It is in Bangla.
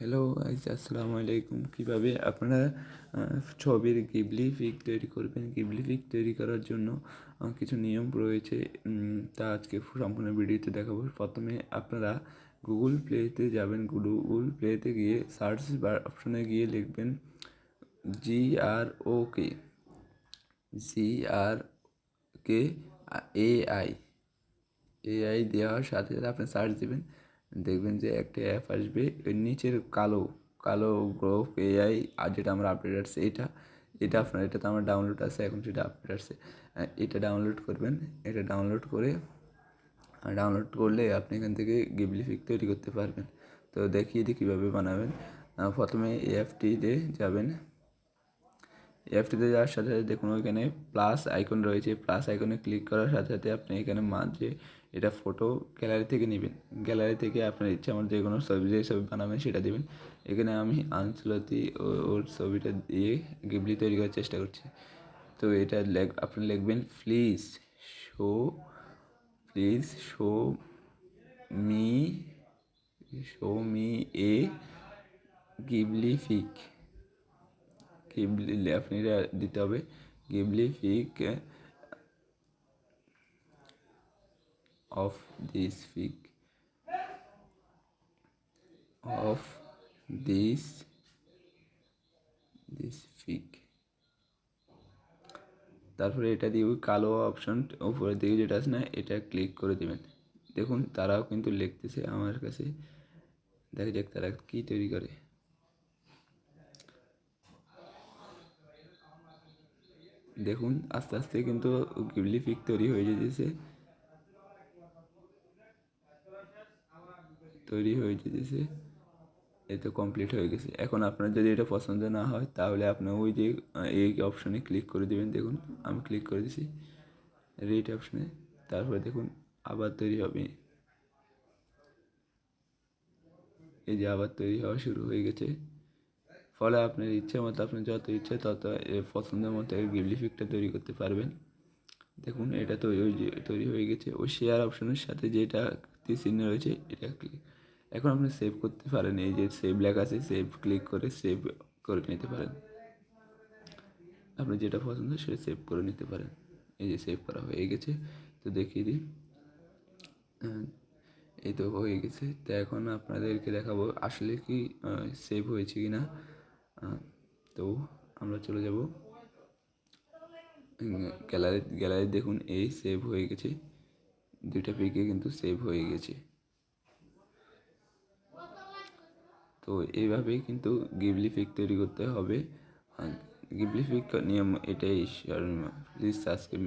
হ্যালো গাইস আসসালামু আলাইকুম কীভাবে আপনারা ছবির গিবলি পিক তৈরি করবেন? গিবলি পিক তৈরি করার জন্য কিছু নিয়ম রয়েছে। তা আজকে সম্পূর্ণ ভিডিওতে দেখাবো। প্রথমে আপনারা গুগল প্লেতে যাবেন। গুগল প্লেতে গিয়ে সার্চ বার অপশনে গিয়ে লিখবেন জি আর ও কে জি আর কে এ আই এআই দেওয়ার সাথে সাথে আপনি সার্চ দেবেন। দেখবেন যে একটা অ্যাপ আসবে, এর নিচের কালো কালো গ্রোভ এআই আর যেটা আমরা আপডেট আসছে এটা এটা আপনার এটা তো আমার ডাউনলোড আছে, এখন সেটা আপডেট আসছে এটা ডাউনলোড করবেন, এটা ডাউনলোড করে ডাউনলোড করলে আপনি এখান থেকে গিবলি পিক তৈরি করতে পারবেন। তো দেখিয়ে দিই কীভাবে বানাবেন। প্রথমে অ্যাপটিতে যাবেন। অ্যাপটিতে যাওয়ার সাথে সাথে দেখুন ওইখানে প্লাস আইকন রয়েছে প্লাস আইকনে ক্লিক করার সাথে সাথে আপনি এখানে মাঝে এটা ফটো গ্যালারি থেকে নেবেন। গ্যালারি থেকে আপনার ইচ্ছা মতো যে কোনো ছবি, যে ছবি বানাবেন সেটা দেবেন। এখানে আমি আনসলতি ওর ছবিটা দিয়ে গিবলি তৈরি করার চেষ্টা করছি। তো এটা লেখ, আপনি লিখবেন please show please show me show me a Ghibli pic আপনি এটা দিতে হবে। Ghibli pic of this pic of this this pic তারপরে এটা দিয়ে ওই কালো অপশন উপরের দিকে যেটা আছে না, এটা ক্লিক করে দেবেন। দেখুন, তারাও কিন্তু লিখতেছে আমার কাছে। দেখা যাক তারা কী তৈরি করে। দেখুন, আস্তে আস্তে কিন্তু গিবলি পিক তৈরি হয়ে যেতেছে। তৈরি হয়ে যেতেছে। তো কমপ্লিট হয়ে গেছে। এখন আপনার যদি এটা পছন্দ না হয়, তাহলে আপনি ওই যে এই অপশনে ক্লিক করে দেবেন। দেখুন, আমি ক্লিক করে দিছি। রেট অপশনে তারপরে দেখুন, আবার তৈরি হবে। এই যে আবার তৈরি হওয়া শুরু হয়ে গেছে। ফলে আপনার ইচ্ছে মতো আপনি যত ইচ্ছে তত পছন্দের মতো গিবলি পিকটা তৈরি করতে পারবেন। দেখুন, এটা তৈরি তৈরি হয়ে গেছে। ওই শেয়ার অপশনের সাথে যেটা চিহ্ন রয়েছে, এটা ক্লিক এখন আপনি সেভ করতে পারেন, এই যে সেভ লেখা আছে সেভ ক্লিক করে সেভ করে নিতে পারেন। আপনি যেটা পছন্দ সেটা সেভ করে নিতে পারেন। এই যে সেভ করা হয়ে গেছে, তো দেখিয়ে দিই। এই তো হয়ে গেছে। তো এখন আপনাদেরকে দেখাবো আসলে কি সেভ হয়েছে কি না তো আমরা চলে যাব। গ্যালারি গ্যালারি দেখুন, এই সেভ হয়ে গেছে। দুইটা পিকে কিন্তু সেভ হয়ে গেছে। তো এইভাবেই কিন্তু গিবলি পিক তৈরি করতে হবে। গিবলি পিক নিয়ম এটাই প্লিজ সাবস্ক্রাইব